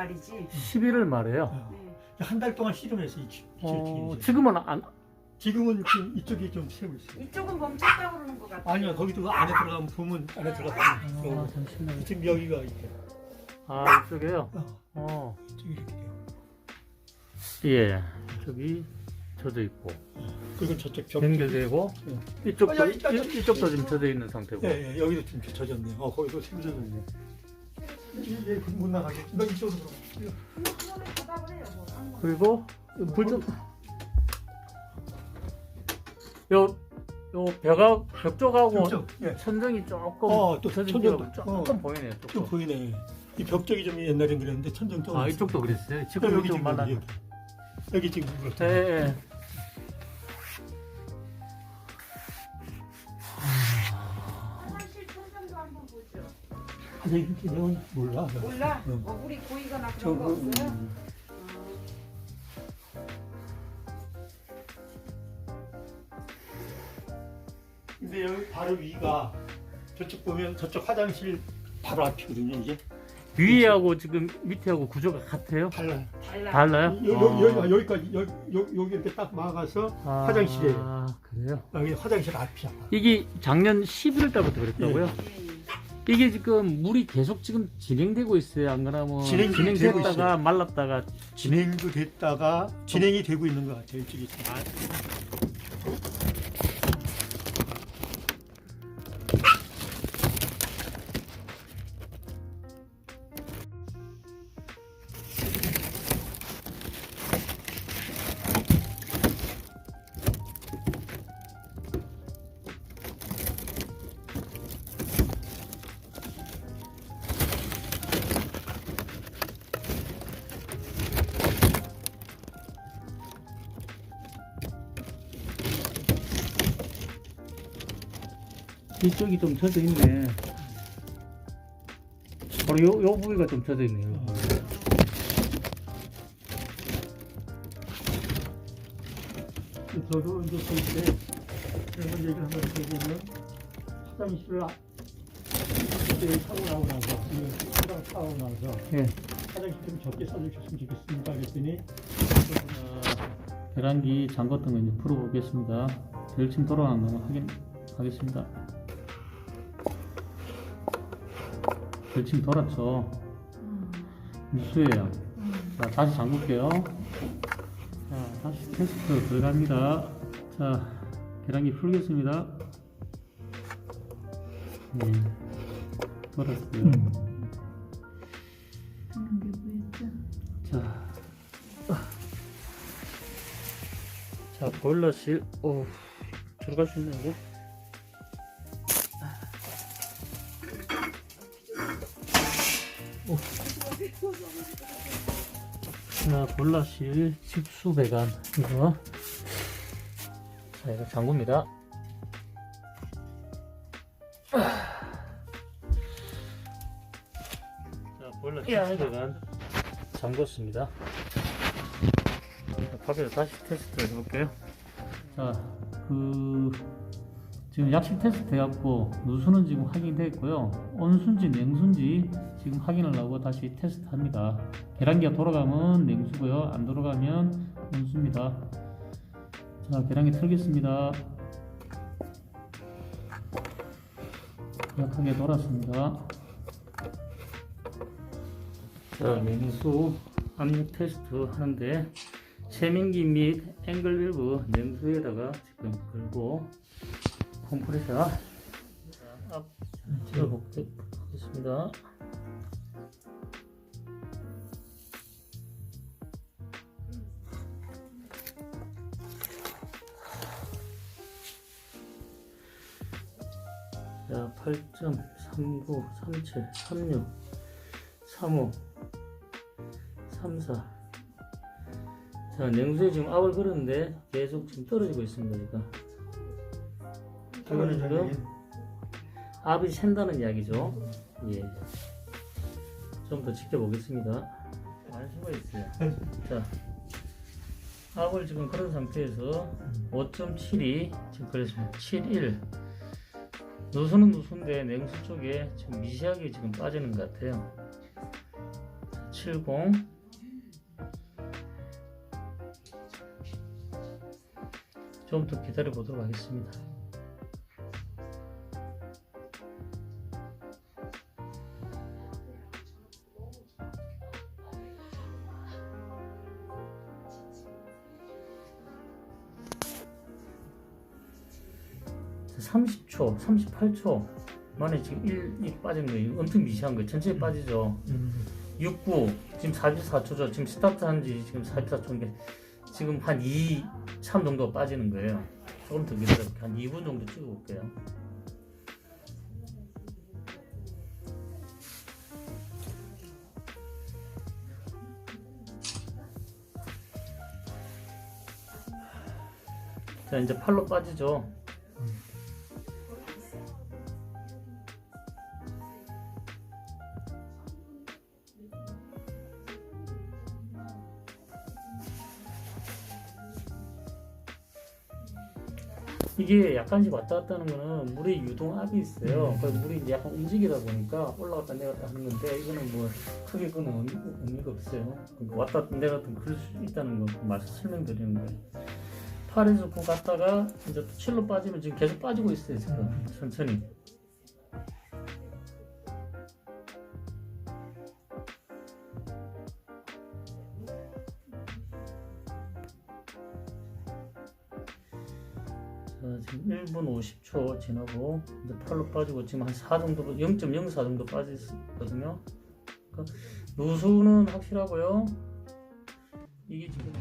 말이지. 11월 말에요. 어. 네. 한 달 동안 씨름해서 이 지- 어, 지금은 안 지금은 지금 이쪽이 좀 세고 있어요. 이쪽은 멈췄다고 그러는 것 같아요. 아니요, 거기도 안에 들어가면 보면 안에 아, 들어가면 잠시만요. 지금 여기가 이렇게 아, 이쪽에요. 어, 어. 이쪽이 이렇게 돼요. 예. 저기 젖어 있고 그리고 저쪽 벽 연결되고 예. 이쪽도 어, 여기, 여기, 이- 이쪽도 지금 젖어 있는 상태고. 예, 예, 여기도 좀 젖었네요. 어, 거기도. 이 게못 나가게. 너 이쪽으로 번. 그리고 불좀 요, 요 벽하고 벽 쪽하고 이쪽, 예. 천정이 조금 어, 또 젖은 천정도, 게 조금 어. 보이네요. 좀 조금. 보이네. 이벽 쪽이 좀 옛날엔 그랬는데 천정 쪽. 아 이쪽도 그랬어요. 지금 여기 여기 좀 지금 말라. 여기. 여기 지금 그렇죠. 예, 예. 기능은 몰라. 몰라? 응. 뭐 물이 고이거나 저, 그런 거 음, 없어요? 음. 근데 여기 바로 위가 저쪽 보면 저쪽 화장실 바로 앞이거든요. 이게 위에하고 지금 밑에하고 구조가 같아요? 달라요. 달라. 달라요? 여, 여, 여, 여기까지 여기, 여기, 여기 이렇게 딱 막아서 아, 화장실이에요. 아, 그래요? 여기 화장실 앞이야. 이게 작년 11월 달부터 그랬다고요? 예, 예. 이게 지금 물이 계속 지금 진행되고 있어요. 안 그러면 진행- 되고 진행됐다가 있어요. 말랐다가 진행도 됐다가 진행이 되고 있는 것 같아요. 이쪽이. 이쪽이 좀 젖어 있네. 바로 요, 요 부위가 좀 젖어 있네요. 저도 이제 볼때 그래서 얘기를 한번 해보면 화장실을 아- 그때 타고 나고 나서 화장 타고 나서 예. 화장실 좀 적게 써주셨으면 좋겠습니다. 그랬더니 어, 계란기 잠궜던 거 이제 풀어보겠습니다. 벨침 돌아가는 거 확인하겠습니다. 벨침 돌았죠. 누수예요. 자, 다시 잠글게요. 자, 다시 테스트 들어갑니다. 자, 계란기 풀겠습니다. 네, 돌았고요. 자, 자 보일러실, 오, 들어갈 수 있는 거? 오. 자, 보일러실 집수 배관 이거. 자, 이거 잠굽니다. 자, 보일러 집수 배관 잠궜습니다. 밖에서 다시 테스트 해볼게요. 자, 그 지금 약식 테스트 해갖고 누수는 지금 확인됐고요. 온수인지 냉수인지 지금 확인을 하고 다시 테스트합니다. 계란기가 돌아가면 냉수고요. 안 돌아가면 온수입니다. 자, 계란기 틀겠습니다. 약하게 돌았습니다. 자, 냉수 압력 테스트 하는데 세민기 및 앵글 밸브 냉수에다가 지금 걸고 컴프레서 앞 열어보도록 하겠습니다. 자, 8.39, 37, 36, 35, 34. 자, 냉수에 지금 압을 걸었는데 계속 지금 떨어지고 있습니다, 지금. 이거는 지금 압이 샌다는 이야기죠. 예. 좀 더 지켜보겠습니다. 많이 수가 있어요. 자, 압을 지금 그런 상태에서 5.72 지금 그랬습니다. 71. 누수는 누수인데 냉수 쪽에 지금 미세하게 지금 빠지는 것 같아요. 70 좀 더 기다려 보도록 하겠습니다. 30초, 38초 만에 지금 1, 1 빠진 거예요. 엄청 미세한 거예요. 천천히 빠지죠. 69 지금 44초죠. 지금 스타트 한 지 지금 44초인데 지금 한 2, 3 정도 빠지는 거예요. 조금 더 기다려볼게요. 한 2분 정도 찍어볼게요. 자 이제 팔로 빠지죠. 이게 약간씩 왔다 갔다 하는 거는 물의 유동압이 있어요. 그래서 물이 이제 약간 움직이다 보니까 올라갔다 내려갔다 하는 건데 이거는 뭐 크게 그건 의미, 의미가 없어요. 그러니까 왔다 갔다 내려갔다 그럴 수 있다는 거 말씀 설명드리는 거예요. 8에서 9 갔다가 이제 또 7로 빠지면 지금 계속 빠지고 있어요. 지금 천천히. 자, 지금 1분 50초 지나고 이제 8로 빠지고 지금 한 4 정도 0.04 정도 빠졌거든요. 그러니까 누수는 확실하고요. 이게 지금